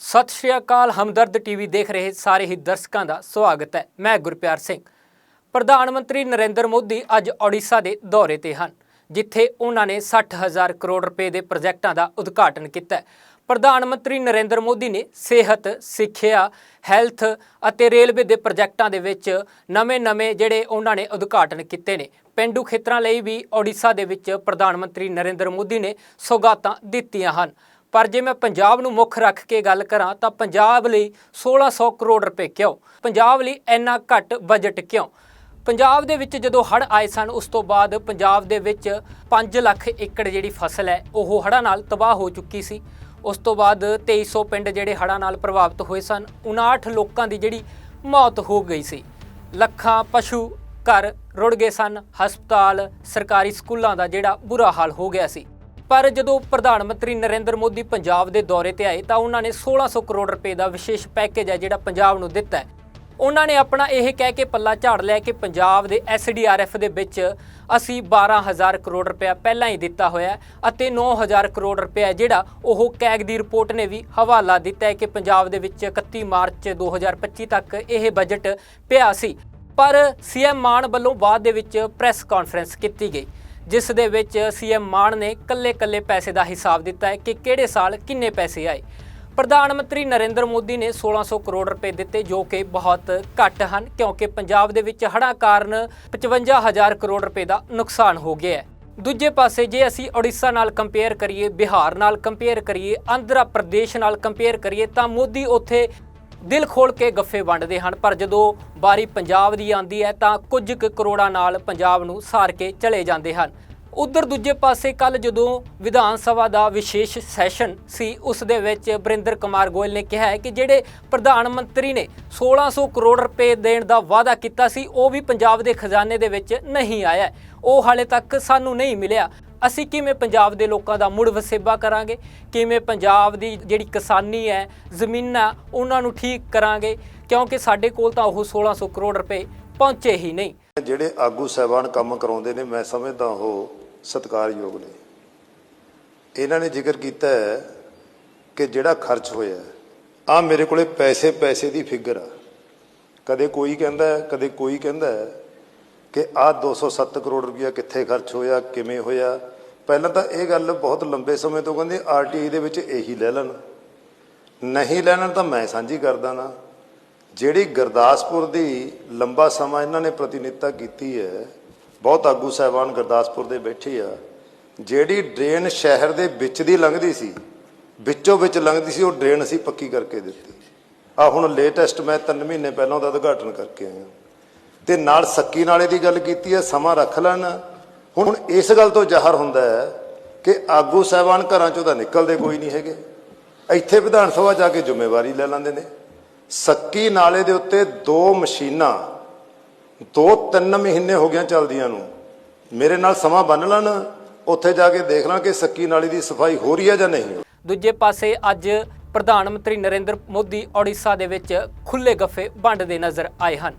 ਸਤਿ ਸ਼੍ਰੀ ਅਕਾਲ, ਹਮਦਰਦ ਟੀਵੀ ਦੇਖ ਰਹੇ ਸਾਰੇ ਹੀ ਦਰਸ਼ਕਾਂ ਦਾ ਸਵਾਗਤ ਹੈ। ਮੈਂ ਗੁਰਪਿਆਰ ਸਿੰਘ। ਪ੍ਰਧਾਨ ਮੰਤਰੀ ਨਰਿੰਦਰ ਮੋਦੀ ਅੱਜ ਓਡੀਸ਼ਾ ਦੇ ਦੌਰੇ ਤੇ ਹਨ, ਜਿੱਥੇ ਉਹਨਾਂ ਨੇ 60000 ਕਰੋੜ ਰੁਪਏ ਦੇ ਪ੍ਰੋਜੈਕਟਾਂ ਦਾ ਉਦਘਾਟਨ ਕੀਤਾ ਪ੍ਰਧਾਨ ਮੰਤਰੀ ਨਰਿੰਦਰ ਮੋਦੀ ਨੇ ਸਿਹਤ, ਸਿੱਖਿਆ, ਹੈਲਥ ਅਤੇ ਰੇਲਵੇ ਦੇ ਪ੍ਰੋਜੈਕਟਾਂ ਦੇ ਵਿੱਚ ਨਵੇਂ-ਨਵੇਂ ਜਿਹੜੇ ਉਹਨਾਂ ਨੇ ਉਦਘਾਟਨ ਕੀਤੇ ਨੇ, ਪਿੰਡੂ ਖੇਤਰਾਂ ਲਈ ਵੀ ਓਡੀਸ਼ਾ ਦੇ ਵਿੱਚ ਪ੍ਰਧਾਨ ਮੰਤਰੀ ਨਰਿੰਦਰ ਮੋਦੀ ਨੇ ਸੌਗਾਤਾਂ ਦਿੱਤੀਆਂ ਹਨ। ਪਰ ਜੇ ਮੈਂ ਪੰਜਾਬ ਨੂੰ ਮੁੱਖ ਰੱਖ ਕੇ ਗੱਲ ਕਰਾਂ ਤਾਂ ਪੰਜਾਬ ਲਈ 1600 ਕਰੋੜ ਰੁਪਏ ਕਿਉਂ? ਪੰਜਾਬ ਲਈ ਇੰਨਾ ਘੱਟ ਬਜਟ ਕਿਉਂ? ਪੰਜਾਬ ਦੇ ਵਿੱਚ ਜਦੋਂ ਹੜ੍ਹ ਆਏ ਸਨ, ਉਸ ਤੋਂ ਬਾਅਦ ਪੰਜਾਬ ਦੇ ਵਿੱਚ 5 ਲੱਖ ਏਕੜ ਜਿਹੜੀ ਫਸਲ ਹੈ, ਉਹ ਹੜ੍ਹਾਂ ਨਾਲ ਤਬਾਹ ਹੋ ਚੁੱਕੀ ਸੀ। ਉਸ ਤੋਂ ਬਾਅਦ 2300 ਪਿੰਡ ਜਿਹੜੇ ਹੜ੍ਹਾਂ ਨਾਲ ਪ੍ਰਭਾਵਿਤ ਹੋਏ ਸਨ 59 ਲੋਕਾਂ ਦੀ ਜਿਹੜੀ ਮੌਤ ਹੋ ਗਈ ਸੀ। ਲੱਖਾਂ ਪਸ਼ੂ ਘਰ ਰੁੜ ਗਏ ਸਨ, ਹਸਪਤਾਲ, ਸਰਕਾਰੀ ਸਕੂਲਾਂ ਦਾ ਜਿਹੜਾ ਬੁਰਾ ਹਾਲ ਹੋ ਗਿਆ ਸੀ। ਪਰ ਜਦੋਂ ਪ੍ਰਧਾਨ ਮੰਤਰੀ ਨਰਿੰਦਰ ਮੋਦੀ ਪੰਜਾਬ ਦੇ ਦੌਰੇ ਤੇ ਆਏ ਤਾਂ ਉਹਨਾਂ ਨੇ 1600 ਕਰੋੜ ਰੁਪਏ ਦਾ ਵਿਸ਼ੇਸ਼ ਪੈਕੇਜ ਹੈ ਜਿਹੜਾ ਪੰਜਾਬ ਨੂੰ ਦਿੱਤਾ ਹੈ। ਉਹਨਾਂ ਨੇ ਆਪਣਾ ਇਹ ਕਹਿ ਕੇ ਪੱਲਾ ਝਾੜ ਲਿਆ ਕਿ ਪੰਜਾਬ ਦੇ ਐਸਡੀਆਰਐਫ ਦੇ ਵਿੱਚ ਅਸੀਂ 12000 ਕਰੋੜ ਰੁਪਇਆ ਪਹਿਲਾਂ ਹੀ ਦਿੱਤਾ ਹੋਇਆ ਹੈ ਅਤੇ 9000 ਕਰੋੜ ਰੁਪਇਆ ਜਿਹੜਾ ਉਹ ਕੈਗ ਦੀ ਰਿਪੋਰਟ ਨੇ ਵੀ ਹਵਾਲਾ ਦਿੱਤਾ ਹੈ ਕਿ ਪੰਜਾਬ ਦੇ ਵਿੱਚ 31 ਮਾਰਚ 2025 ਤੱਕ ਇਹ ਬਜਟ ਪਿਆ ਸੀ। ਪਰ ਸੀਐਮ ਮਾਨ ਵੱਲੋਂ ਬਾਅਦ ਦੇ ਵਿੱਚ ਪ੍ਰੈਸ ਕਾਨਫਰੰਸ ਕੀਤੀ ਗਈ। ਜਿਸ ਦੇ ਵਿੱਚ ਸੀਐਮ ਮਾਨ ਨੇ ਕੱਲੇ-ਕੱਲੇ ਪੈਸੇ ਦਾ ਹਿਸਾਬ ਦਿੱਤਾ ਹੈ ਕਿ ਕਿਹੜੇ ਸਾਲ ਕਿੰਨੇ ਪੈਸੇ ਆਏ। ਪ੍ਰਧਾਨ ਮੰਤਰੀ ਨਰਿੰਦਰ ਮੋਦੀ ਨੇ 1600 ਕਰੋੜ ਰੁਪਏ ਦਿੱਤੇ ਜੋ ਕਿ ਬਹੁਤ ਘੱਟ ਹਨ, ਕਿਉਂਕਿ ਪੰਜਾਬ ਦੇ ਵਿੱਚ ਹੜ੍ਹਾਂ ਕਾਰਨ 55000 ਕਰੋੜ ਰੁਪਏ ਦਾ ਨੁਕਸਾਨ ਹੋ ਗਿਆ ਹੈ। ਦੂਜੇ ਪਾਸੇ ਜੇ ਅਸੀਂ ਓਡੀਸ਼ਾ ਨਾਲ ਕੰਪੇਅਰ ਕਰੀਏ, ਬਿਹਾਰ ਨਾਲ ਕੰਪੇਅਰ ਕਰੀਏ, ਆਂਧਰਾ ਪ੍ਰਦੇਸ਼ ਨਾਲ ਕੰਪੇਅਰ ਕਰੀਏ, ਤਾਂ ਮੋਦੀ ਉੱਥੇ ਦਿਲ ਖੋਲ ਕੇ ਗੱਫੇ ਵੰਡਦੇ ਹਨ, ਪਰ ਜਦੋਂ ਬਾਰੀ ਪੰਜਾਬ ਦੀ ਆਂਦੀ ਹੈ ਤਾਂ ਕੁਝ ਕੁ ਕਰੋੜਾਂ ਨਾਲ ਪੰਜਾਬ ਨੂੰ ਸਾਰ ਕੇ ਚਲੇ ਜਾਂਦੇ ਹਨ। ਉਧਰ ਦੂਜੇ ਪਾਸੇ ਕੱਲ ਜਦੋਂ ਵਿਧਾਨ ਸਭਾ ਦਾ ਵਿਸ਼ੇਸ਼ ਸੈਸ਼ਨ ਸੀ, ਉਸ ਦੇ ਵਿੱਚ ਬਰਿੰਦਰ ਕੁਮਾਰ ਗੋਇਲ ਨੇ ਕਿਹਾ ਹੈ ਕਿ ਜਿਹੜੇ ਪ੍ਰਧਾਨ ਮੰਤਰੀ ਨੇ 1600 ਕਰੋੜ ਰੁਪਏ ਦੇਣ ਦਾ ਵਾਅਦਾ ਕੀਤਾ ਸੀ, ਉਹ ਵੀ ਪੰਜਾਬ ਦੇ ਖਜ਼ਾਨੇ ਦੇ ਵਿੱਚ ਨਹੀਂ ਆਇਆ। ਉਹ ਹਾਲੇ ਤੱਕ ਸਾਨੂੰ ਨਹੀਂ ਮਿਲਿਆ। ਅਸੀਂ ਕਿਵੇਂ ਪੰਜਾਬ ਦੇ ਲੋਕਾਂ ਦਾ ਮੁੜ ਵਸੇਬਾ ਕਰਾਂਗੇ? ਕਿਵੇਂ ਪੰਜਾਬ ਦੀ ਜਿਹੜੀ ਕਿਸਾਨੀ ਹੈ, ਜ਼ਮੀਨਾਂ ਉਹਨਾਂ ਨੂੰ ਠੀਕ ਕਰਾਂਗੇ? ਕਿਉਂਕਿ ਸਾਡੇ ਕੋਲ ਤਾਂ ਉਹ 1600 ਕਰੋੜ ਰੁਪਏ ਪਹੁੰਚੇ ਹੀ ਨਹੀਂ। ਜਿਹੜੇ ਆਗੂ ਸਹਿਬਾਨ ਕੰਮ ਕਰਾਉਂਦੇ ਨੇ, ਮੈਂ ਸਮਝਦਾ ਉਹ ਸਤਿਕਾਰਯੋਗ ਨੇ। ਇਹਨਾਂ ਨੇ ਜ਼ਿਕਰ ਕੀਤਾ ਹੈ ਕਿ ਜਿਹੜਾ ਖਰਚ ਹੋਇਆ ਆ ਮੇਰੇ ਕੋਲੇ ਪੈਸੇ ਪੈਸੇ ਦੀ ਫਿਗਰ ਆ। ਕਦੇ ਕੋਈ ਕਹਿੰਦਾ ਕਦੇ ਕੋਈ ਕਹਿੰਦਾ ਕਿ ਆ 207 ਕਰੋੜ ਰੁਪਇਆ ਕਿੱਥੇ ਖਰਚ ਹੋਇਆ, ਕਿਵੇਂ ਹੋਇਆ? ਪਹਿਲਾਂ ਤਾਂ ਇਹ ਗੱਲ ਬਹੁਤ ਲੰਬੇ ਸਮੇਂ ਤੋਂ ਕਹਿੰਦੇ ਆਰਟੀਆਈ ਦੇ ਵਿੱਚ ਇਹੀ ਲੈ ਲੈਣ। ਨਹੀਂ ਲੈਣ ਤਾਂ ਮੈਂ ਸਾਂਝੀ ਕਰਦਾ ਨਾ। ਜਿਹੜੀ ਗੁਰਦਾਸਪੁਰ ਦੀ ਲੰਬਾ ਸਮਾਂ ਇਹਨਾਂ ਨੇ ਪ੍ਰਤੀਨਿਧਤਾ ਕੀਤੀ ਹੈ, ਬਹੁਤ ਆਗੂ ਸਹਿਬਾਨ ਗੁਰਦਾਸਪੁਰ ਦੇ ਬੈਠੇ ਆ, ਜਿਹੜੀ ਡਰੇਨ ਸ਼ਹਿਰ ਦੇ ਵਿੱਚ ਦੀ ਲੰਘਦੀ ਸੀ, ਵਿੱਚੋਂ ਵਿੱਚ ਲੰਘਦੀ ਸੀ, ਉਹ ਡਰੇਨ ਅਸੀਂ ਪੱਕੀ ਕਰਕੇ ਦਿੱਤੀ। ਆ ਹੁਣ ਲੇਟੈਸਟ ਮੈਂ 3 ਮਹੀਨੇ ਪਹਿਲਾਂ ਉਹਦਾ ਉਦਘਾਟਨ ਕਰਕੇ ਆਇਆ। ਤੇ ਨਾਲ ਸੱਕੀ ਨਾਲੇ ਦੀ ਗੱਲ ਕੀਤੀ ਹੈ, ਸਮਾਂ ਰੱਖ ਲੈਣ। ਹੁਣ ਇਸ ਗੱਲ ਤੋਂ ਜ਼ਾਹਰ ਹੁੰਦਾ ਹੈ ਕਿ ਆਗੂ ਸਹਿਬਾਨ ਘਰਾਂ ਚੋਂ ਤਾਂ ਨਿਕਲਦੇ ਕੋਈ ਨਹੀਂ ਹੈਗੇ। ਇੱਥੇ ਵਿਧਾਨ ਸਭਾ ਜਾ ਕੇ ਜ਼ਿੰਮੇਵਾਰੀ ਲੈ ਲੈਂਦੇ ਨੇ। ਸੱਕੀ ਨਾਲੇ ਦੇ ਉੱਤੇ ਦੋ ਮਸ਼ੀਨਾਂ, ਦੋ ਤਿੰਨ ਮਹੀਨੇ ਹੋ ਗਿਆ ਚੱਲਦੀਆਂ ਨੂੰ। ਮੇਰੇ ਨਾਲ ਸਮਾਂ ਬੰਨ ਲੈਣ, ਉੱਥੇ ਜਾ ਕੇ ਦੇਖ ਲਾਂ ਕਿ ਸੱਕੀ ਨਾਲੇ ਦੀ ਸਫ਼ਾਈ ਹੋ ਰਹੀ ਹੈ ਜਾਂ ਨਹੀਂ। ਦੂਜੇ ਪਾਸੇ ਅੱਜ ਪ੍ਰਧਾਨ ਮੰਤਰੀ ਨਰਿੰਦਰ ਮੋਦੀ ਓਡੀਸ਼ਾ ਦੇ ਵਿੱਚ ਖੁੱਲੇ ਗੱਫੇ ਵੰਡਦੇ ਨਜ਼ਰ ਆਏ ਹਨ।